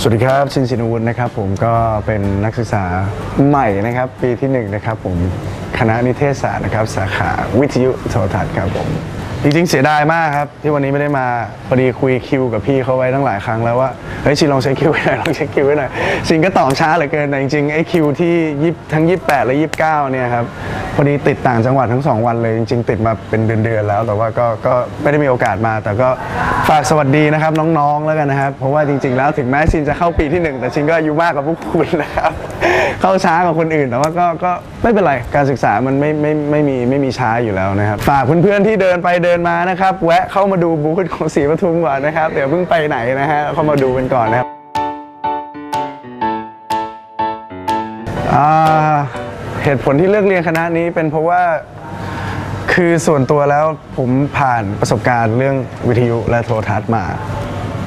สวัสดีครับชินชินวุฒินะครับผมก็เป็นนักศึกษาใหม่นะครับ ปีที่หนึ่งนะครับผมคณะนิเทศศาสตร์นะครับ สาขาวิทยุโทรทัศน์ครับผม จริงๆ เสียดายมากครับ ที่วันนี้ไม่ได้มาพอดีคุยคิวกับพี่เขาไว้ตั้งหลายครั้งแล้วว่าเฮ้ยชินลองเช็คคิวไว้หน่อยลองเช็คคิวไว้หน่อยชินก็ตอบช้าเหลือเกินแต่จริงๆไอ้คิวที่ยี่ทั้ง 28 และ 29 เนี่ยครับพอดีติดต่างจังหวัดทั้งสองวันเลยจริง ๆ ติดมาเป็นเดือนๆแล้ว แต่ว่าก็ก็ไม่ได้มีโอกาสมา แต่ก็ฝากสวัสดีนะครับน้องๆแล้วกันนะครับ เพราะว่าจริง ๆ แล้วถึงแม้ชินจะเข้าปีที่หนึ่งแต่ชินก็อายุมากกว่าพวกคุณนะครับเข้าช้ากว่าคนอื่น แต่ว่าก็ก็ไม่เป็นไรการศึกษามันไม่ไม่ไม่มีไม่มีช้าอยู่แล้วนะครับฝากเพื่อนๆที่เดินไปเดินินมานะครับ แวะเข้ามาดูบูธของสีปทุมก่อนนะครับเดี๋ยวเพิ่งไปไหนนะฮะเข้ามาดูกันก่อนนะครับอ่าเหตุผลที่เลือกเรียนคณะนี้เป็นเพราะว่าคือส่วนตัวแล้วผมผ่านประสบการณ์เรื่องวิทยุและโทรทัศน์มา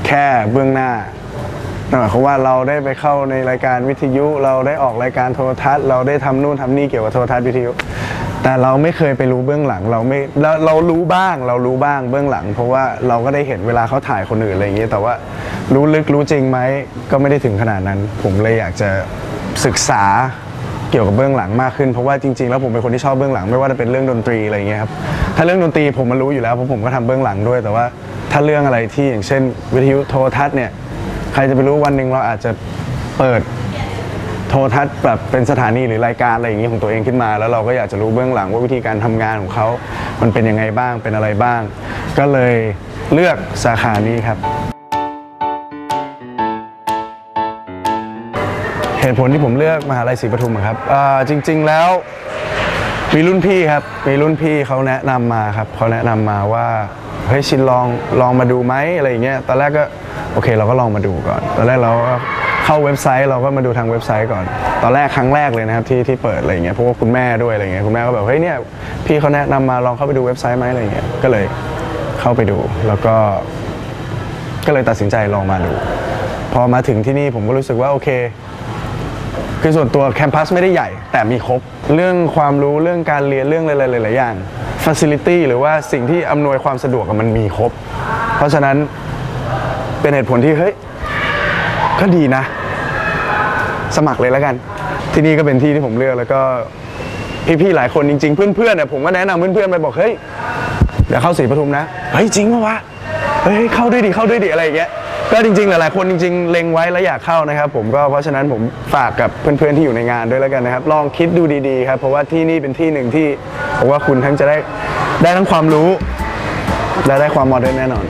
แค่เบื้องหน้าหมายความว่าเราได้ไปเข้าในรายการวิทยุ เราได้ออกรายการโทรทัศน์ เราได้ทำนู่นทำนี่เกี่ยวกับโทรทัศน์วิทยุ แต่เราไม่เคยไปรู้เบื้องหลังเราไม่เราเรารู้บ้างเรารู้บ้างเบื้องหลัง เพราะว่าเราก็ได้เห็นเวลาเขาถ่ายคนอื่นอะไรอย่างเงี้ยแต่ว่ารู้ลึกรู้จริงไหมก็ไม่ได้ถึงขนาดนั้น ผมเลยอยากจะศึกษาเกี่ยวกับเบื้องหลังมากขึ้นเพราะว่าจริงๆ แล้วผมเป็นคนที่ชอบเบื้องหลังไม่ว่าจะเป็นเรื่องดนตรีอะไรอย่างเงี้ยครับถ้าเรื่องดนตรีผมมันรู้อยู่แล้วเพราะผมก็ทำเบื้องหลังด้วย แต่ว่าถ้าเรื่องอะไรที่อย่างเช่น วิทยุโทรทัศน์เนี่ยใครจะไปรู้วันหนึ่งเราอาจจะเปิด โทรทัศน์แบบเป็นสถานีหรือรายการอะไรอย่างนี้ของตัวเองขึ้นมา แล้วเราก็อยากจะรู้เบื้องหลังว่าวิธีการทำงานของเขามันเป็นยังไงบ้างเป็นอะไรบ้าง ก็เลยเลือกสาขานี้ครับ เหตุผลที่ผมเลือกมหาลัยศรีปทุมครับจริง ๆแล้วมีรุ่นพี่ครับ มีรุ่นพี่เขาแนะนำมาครับเขาแนะนำมาว่าเฮ้ยชินลองลองมาดูไหมอะไรอย่างเงี้ยตอนแรกก็โอเค เราก็ลองมาดูก่อน ตอนแรกเรา เข้าเว็บไซต์เราก็มาดูทางเว็บไซต์ก่อน ตอนแรกครั้งแรกเลยนะครับที่ที่เปิดอะไรเงี้ยเพราะว่าคุณแม่ด้วยอะไรเงี้ยคุณแม่ก็แบบเฮ้ยเนี่ยพี่เขาแนะนำมาลองเข้าไปดูเว็บไซต์ไหมอะไรเงี้ยก็เลยเข้าไปดูแล้วก็ ก็เลยตัดสินใจลองมาดู พอมาถึงที่นี่ผมก็รู้สึกว่าโอเคคือส่วนตัวแคมปัสไม่ได้ใหญ่ แต่มีครบ เรื่องความรู้เรื่องการเรียนเรื่องอะไรหลายๆอย่าง Facility หรือว่าสิ่งที่อำนวยความสะดวกมันมีครบ เพราะฉะนั้นเป็นเหตุผลที่เฮ้ย ก็ดีนะ สมัครเลยแล้วกัน ที่นี่ก็เป็นที่ที่ผมเลือกแล้วก็พี่ๆหลายคนจริง ๆ เพื่อนๆเนี่ยผมก็แนะนำเพื่อนๆไปบอกเฮ้ยเดี๋ยวเข้าศรีปทุมนะเฮ้ยจริงปะวะเฮ้ยเข้าด้วยดิเข้าด้วยดิอะไรอย่างเงี้ยก็จริงๆหลายๆคนจริงๆเล็งไว้แล้วอยากเข้านะครับ ผมก็เพราะฉะนั้นผมฝากกับเพื่อนๆที่อยู่ในงานด้วยแล้วกันนะครับ ลองคิดดูดีๆครับเพราะว่าที่นี่เป็นที่หนึ่งที่ผมว่าคุณทั้งจะได้ได้ทั้งความรู้และได้ความโมเดิร์นแน่นอน